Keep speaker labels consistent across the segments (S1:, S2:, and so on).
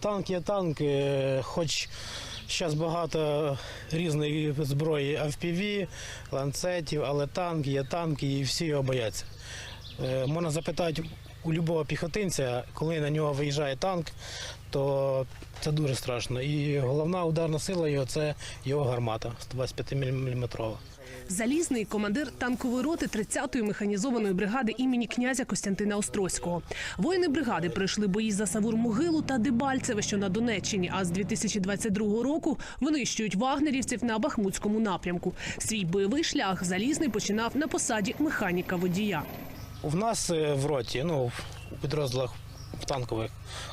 S1: Танк є танк, е, хоч зараз багато різної зброї FPV, ланцетів, але танк є танк і всі його бояться. Е, Можна запитати у будь-якого піхотинця, коли на нього виїжджає танк, то це дуже страшно. І головна ударна сила його це його гармата 125 мм.
S2: Залізний командир танкової роти 30-ї механізованої бригади імені князя Костянтина Острозького. Воїни бригади пройшли бої за Савур-Могилу та Дебальцеве, що на Донеччині. А з 2022 року винищують вагнерівців на Бахмутському напрямку. Свій бойовий шлях залізний починав на посаді механіка водія.
S1: У нас е, в роті, ну, у підрозділах танкових,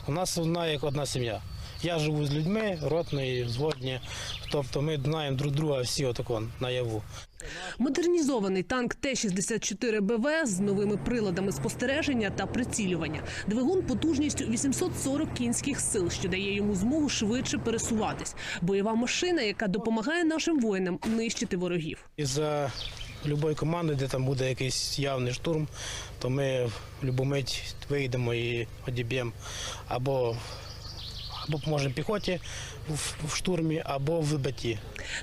S1: у нас одна як одна сім'я. Я живу з людьми, ротний, взводні. Тобто ми знаємо друг друга всі отако наяву.
S2: Модернізований танк Т-64 БВ з новими приладами спостереження та прицілювання. Двигун потужністю 840 кінських сил, що дає йому змогу швидше пересуватись. Бойова машина, яка допомагає нашим воїнам нищити ворогів.
S1: І за будь-якої команди, де там буде якийсь явний штурм, то ми в будь-яку мить вийдемо і одіб'ємо. Або, або поможемо піхоті в, в штурмі, або в вибитті.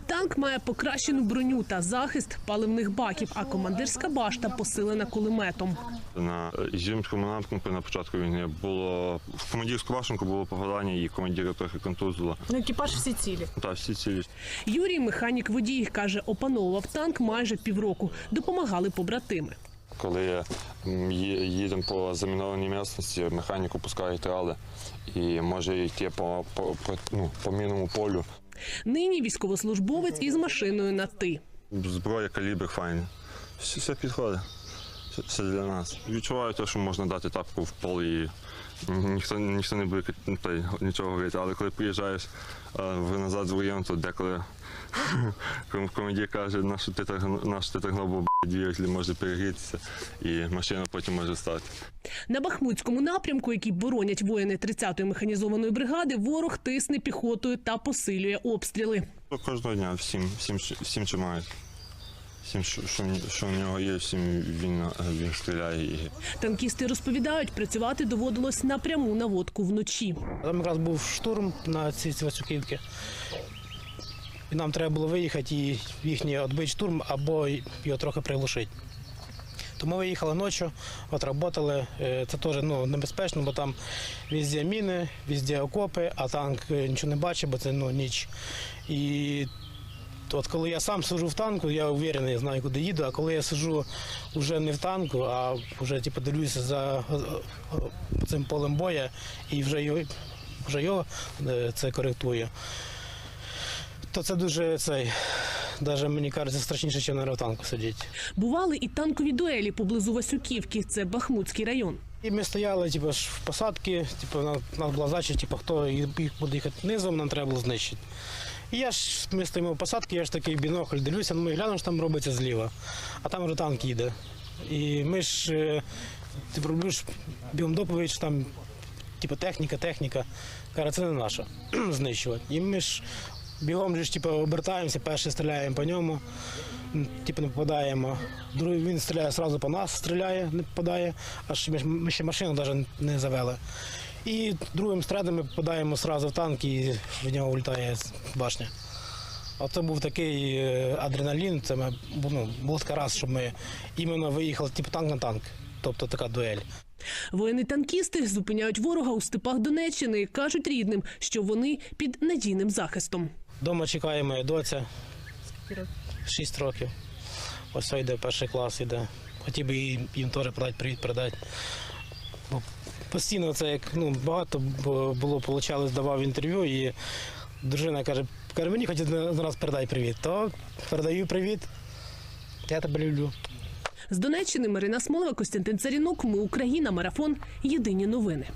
S2: Танк має покращену броню та захист паливних баків, а командирська башта посилена кулеметом.
S3: На е, Ізюмському напрямку на початку війни було в командирську башенку було попадання, і командира трохи контузило.
S4: Ну, екіпаж всі цілі.
S3: Та всі цілі
S2: Юрій, механік водій, каже, опановував танк майже півроку. Допомагали побратими.
S3: Коли їдемо по замінованій місцевості, механік опускає трали і може йти по, по, по, ну, по мінному полю.
S2: Нині військовослужбовець із машиною на ти.
S3: Зброя, калібр файна. Все, все підходить. Все, все для нас. Відчуваю те, що можна дати тапку в пол і ніхто, ніхто не буде ну, та нічого говорити. Але коли приїжджаєш е, в назад з воєн, то деколи ком- командир каже, на що ти так на ти так двигатель може перегрітися, і машина потім може стати.
S2: На Бахмутському напрямку, який боронять воїни 30-ї механізованої бригади, ворог тисне піхотою та посилює обстріли.
S3: Кожного дня всім, всім, всім що мають. Всім, що, що, в- що в нього є, всім він, е, він стріляє.
S2: Танкісти розповідають, працювати доводилось на пряму наводку вночі.
S1: Там якраз був штурм на цій Васюківці. І нам треба було виїхати і їхній відбити штурм або його трохи приглушити. Тому виїхали ночі, отработали. Е, Це теж ну, небезпечно, бо там везде міни, везде окопи, а танк е, нічого не бачить, бо це ну, ніч. І от коли я сам сижу в танку, я уверений, знаю, куди їду, а коли я сижу вже не в танку, а вже типу, дивлюся за е, е, цим полем боя і вже його, вже його е, це коректує, то це дуже цей, навіть мені кажеться, страшніше, ніж на танку сидіти.
S2: Бували і танкові дуелі поблизу Васюківки, це Бахмутський район.
S1: І ми стояли типу, ж в посадці, типу, на- нас була задача, типу, хто їх буде їхати низом, нам треба було знищити. Я ж, ми стоїмо в посадці, я ж такий бінокль дивлюся, ну ми глянемо, що там робиться зліва, а там вже танк їде. І ми ж, е, ти робиш бігом доповідь, що там типу, техніка, техніка. Каже, це не наша знищувати. І ми ж бігом ж, типу, обертаємося, перший стріляємо по ньому, типу, не попадаємо. Другий він стріляє одразу по нас, стріляє, не попадає, аж ми, ми ще машину навіть не завели. І другим стрелом ми попадаємо одразу в танк і в нього влітає башня. Оце був такий е, адреналін. Це ми, ну, був така раз, щоб ми іменно виїхали типу танк на танк. Тобто така дуель.
S2: Воїни-танкісти зупиняють ворога у степах Донеччини кажуть рідним, що вони під надійним захистом.
S1: Дома чекає моя доця. Шість років. Ось йде перший клас іде. Хотів би їм, теж передати привіт передати. Постійно це як ну, багато було, получалось, давав інтерв'ю, і дружина каже, каже, мені хоч один раз передай привіт. То передаю привіт. Я тебе люблю.
S2: З Донеччини Марина Смолова, Костянтин Царінок. Ми Україна. Марафон. Єдині новини.